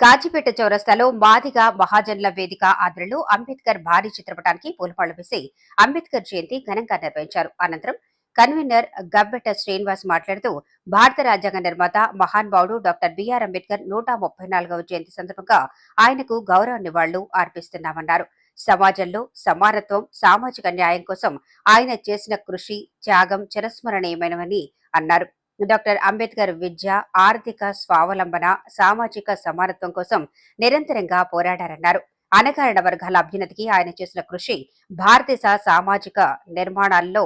కాచిపేట చౌరస్తాలో మాదిగ మహాజన్ల వేదిక ఆధ్వర్యంలో అంబేద్కర్ భారీ చిత్రపటానికి పూలపాళ్ళు వేసి అంబేద్కర్ జయంతి ఘనంగా నిర్వహించారు. అనంతరం కన్వీనర్ గబ్బెట్ట శ్రీనివాస్ మాట్లాడుతూ భారత రాజ్యాంగ నిర్మాత మహానుభావుడు డాక్టర్ బిఆర్ అంబేద్కర్ నూట ముప్పై నాలుగవ జయంతి సందర్భంగా ఆయనకు గౌరవ నివాళులు అర్పిస్తున్నామన్నారు. సమాజంలో సమానత్వం సామాజిక న్యాయం కోసం ఆయన చేసిన కృషి త్యాగం చిరస్మరణీయమైనవని అన్నారు. డాక్టర్ అంబేద్కర్ విద్య ఆర్థిక స్వావలంబన సామాజిక సమానత్వం కోసం నిరంతరంగా పోరాడారన్నారు. అనగారణ వర్గాల అభ్యున్నతికి ఆయన చేసిన కృషి భారతదేశ సామాజిక నిర్మాణాల్లో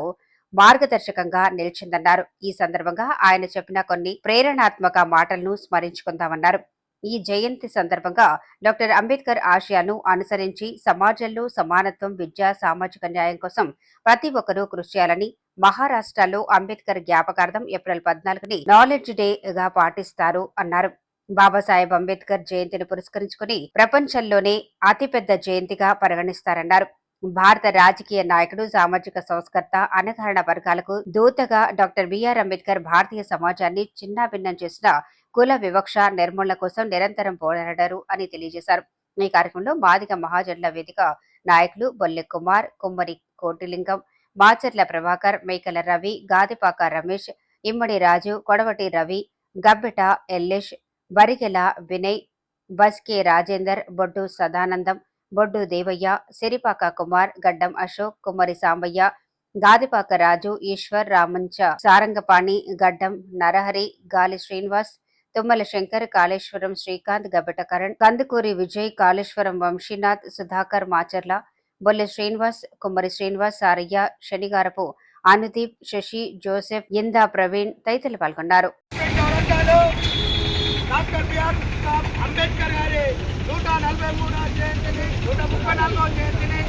మార్గదర్శకంగా నిలిచిందన్నారు. ఈ సందర్భంగా ఆయన చెప్పిన కొన్ని ప్రేరణాత్మక మాటలను స్మరించుకుందామన్నారు. ఈ జయంతి సందర్భంగా డాక్టర్ అంబేద్కర్ ఆశయాను అనుసరించి సమాజంలో సమానత్వం విద్య సామాజిక న్యాయం కోసం ప్రతి ఒక్కరూ కృషి చేయాలని మహారాష్ట్రలో అంబేద్కర్ జ్ఞాపకార్థం ఏప్రిల్ పద్నాలుగుని నాలెడ్జ్ డేగా పాటిస్తారు అన్నారు. బాబాసాహెబ్ అంబేద్కర్ జయంతిని పురస్కరించుకుని ప్రపంచంలోనే అతిపెద్ద జయంతిగా పరిగణిస్తారన్నారు. భారత రాజకీయ నాయకుడు సామాజిక సంస్కర్త అణగారిన వర్గాలకు దూతగా డాక్టర్ బిఆర్ అంబేద్కర్ భారతీయ సమాజాన్ని చిన్నాభిన్నం చేసిన కుల వివక్ష నిర్మూలన కోసం నిరంతరం పోరాడారు అని తెలియజేశారు. ఈ కార్యక్రమంలో మాదిగ మహాజన్ల వేదిక నాయకులు బొల్లె కుమార్ కుమ్మరి కోటిలింగం మాచర్ల ప్రభాకర్ మేకల రవి గాదిపాక రమేష్ ఇమ్మడి రాజు కొడవటి రవి గబ్బెట ఎల్లేష్ బరిగెల వినయ్ బస్కే రాజేందర్ బొడ్డు సదానందం బొడ్డు దేవయ్య సిరిపాక కుమార్ గడ్డం అశోక్ కుమ్మరి సాంబయ్య గాదిపాక రాజు ఈశ్వర్ రామంచ సారంగపాణి గడ్డం నరహరి గాలి శ్రీనివాస్ తుమ్మల శంకర్ కాళేశ్వరం శ్రీకాంత్ గబ్బెట కరణ్ కందుకూరి విజయ్ కాళేశ్వరం వంశీనాథ్ సుధాకర్ మాచర్ల బొల్లె శ్రీనివాస్ కుమ్మరి శ్రీనివాస్ సారయ్య శనిగారపు అనుదీప్ శశి జోసెఫ్ ఇందా ప్రవీణ్ తదితరులు పాల్గొన్నారు. చౌరస్తాలో డాక్టర్ బిఆర్ అంబేద్కర్ గారి నూట నలభై మూడవ జయంతిని నూట ముప్పై నాలుగవ జయంతిని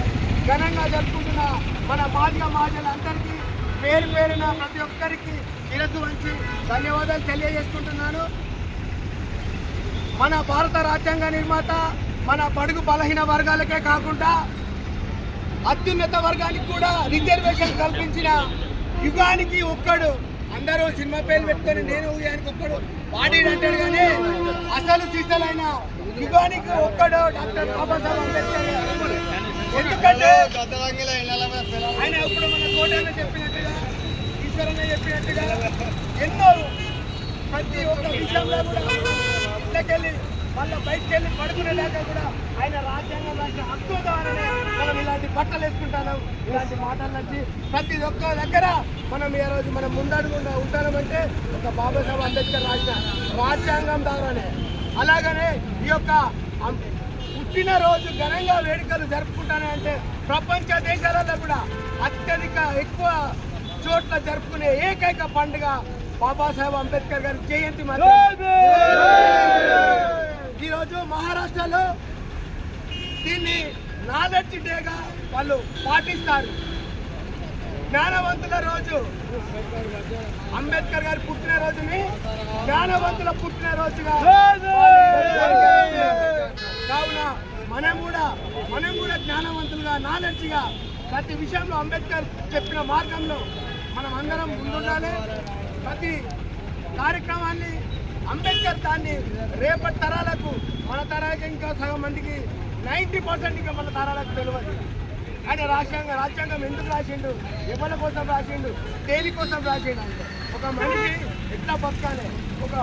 ఘనంగా జరుపుకుంటున్న మన మాదిగ మహాజనులందరికీ పేరు పేరున ప్రతి ఒక్కరికి శిరస్సు వంచి ధన్యవాదాలు తెలియజేసుకుంటున్నాను మన భారత రాజ్యాంగ నిర్మాత మన బడుగు బలహీన వర్గాలకే కాకుండా అత్యున్నత వర్గానికి కూడా రిజర్వేషన్ కల్పించిన యుగానికి ఒక్కడు. అందరూ సినిమా పేర్లు పెట్టుకొని నేను యుగానికి ఒక్కడు. వాడీడు అంటాడు కానీ అసలు సీసలైన యుగానికి ఒక్కడు డాక్టర్ బాబాసాహెబ్ అంబేద్కర్. ఎందుకంటే ఆయన ఇప్పుడు మన కోటన్న చెప్పినట్టుగా ఈశ్వరన్న చెప్పినట్టుగా ఎన్నో ప్రతి ఒక్క విషయంలో కూడా ఇళ్ళకెళ్ళి మళ్ళీ బయటకెళ్ళి పడుకునేదాకా కూడా ఆయన రాజ్యాంగం రాసిన హక్కు ద్వారానే బట్టలు వేసుకుంటాం ఇలాంటి మాటలు నచ్చి ప్రతి ఒక్క దగ్గర మనం ఈ రోజు మనం ముందడుగుండా ఉంటామంటే ఒక బాబాసాహెబ్ అంబేద్కర్ రాసిన రాజ్యాంగం ద్వారానే. అలాగనే ఈ యొక్క పుట్టినరోజు ఘనంగా వేడుకలు జరుపుకుంటానే అంటే ప్రపంచ దేశాలలో కూడా అత్యధిక ఎక్కువ చోట్ల జరుపుకునే ఏకైక పండుగ బాబాసాహెబ్ అంబేద్కర్ గారి జయంతి. ఈరోజు మహారాష్ట్రలో దీన్ని నాలెడ్జ్ డేగా వాళ్ళు పాటిస్తారు. జ్ఞానవంతుల రోజు. అంబేద్కర్ గారి పుట్టినరోజుని జ్ఞానవంతుల పుట్టినరోజుగా కావున మనం కూడా మనం కూడా జ్ఞానవంతులుగా నాలెడ్జ్గా ప్రతి విషయంలో అంబేద్కర్ చెప్పిన మార్గంలో మనం అందరం ముందుండాలి. ప్రతి కార్యక్రమాన్ని అంబేద్కర్ దాన్ని రేపటి తరాలకు మన తరాలకు ఇంకా సగం మందికి నైంటీ పర్సెంట్ ఇంకా మన తరాలకు తెలియదు. ఆయన రాజ్యాంగ రాజ్యాంగం ఎందుకు రాసిండు? ఎవరి కోసం రాసిండు? దేని కోసం రాసిండు అంటే ఒక మనిషి ఎట్లా బతకాలి? ఒక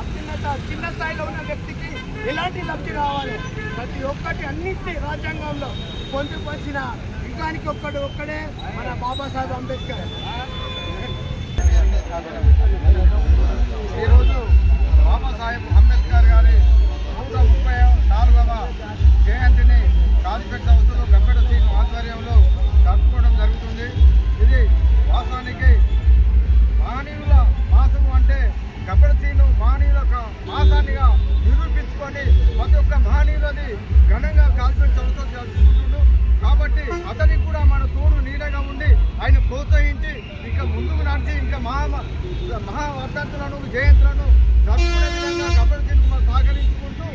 అత్యున్నత చిన్న స్థాయిలో ఉన్న వ్యక్తికి ఎలాంటి లబ్ధి రావాలి? ప్రతి ఒక్కటి అన్నింటి రాజ్యాంగంలో పొందుపరిచిన యుగానికి ఒక్కడు ఒక్కడే మన బాబాసాహెబ్ అంబేద్కర్. ఈరోజు బాబాసాహెబ్ అంబేద్కర్ గారి మహా మహా జయంతులను జరుపుకునే విధంగా మనం సహకరించుకుంటూ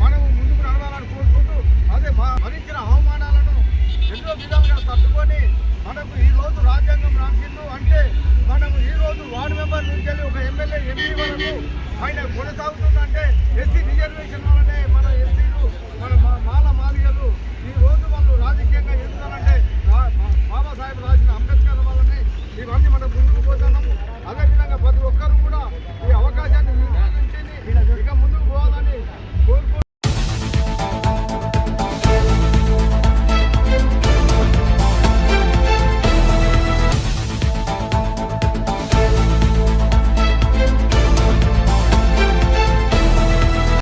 మనము ముందుకు నడవాలని కోరుకుంటూ అదే మా భరించిన అవమానాలను ఎన్నో విధాలుగా తట్టుకొని మనకు ఈ రోజు రాజ్యాంగం రాసిండు అంటే మనము ఈ రోజు వార్డు మెంబర్ నుంచి వెళ్ళి ఒక ఎమ్మెల్యే ఎంపీ వరకు ఆయన కొనసాగుతుందంటే ఎస్సీ రిజర్వేషన్ వల్లనే మన ఎస్సీలు మన మా- మాల మాలియలు ఈ రోజు వాళ్ళు రాజకీయంగా ఎదుగుతారంటే బాబాసాహెబ్ రాసిన అంబేద్కర్ ఇవన్నీ మనం ముందుకు పోతున్నాము అదేవిధంగా ప్రతి ఒక్కరూ కూడా ఈ అవకాశాన్ని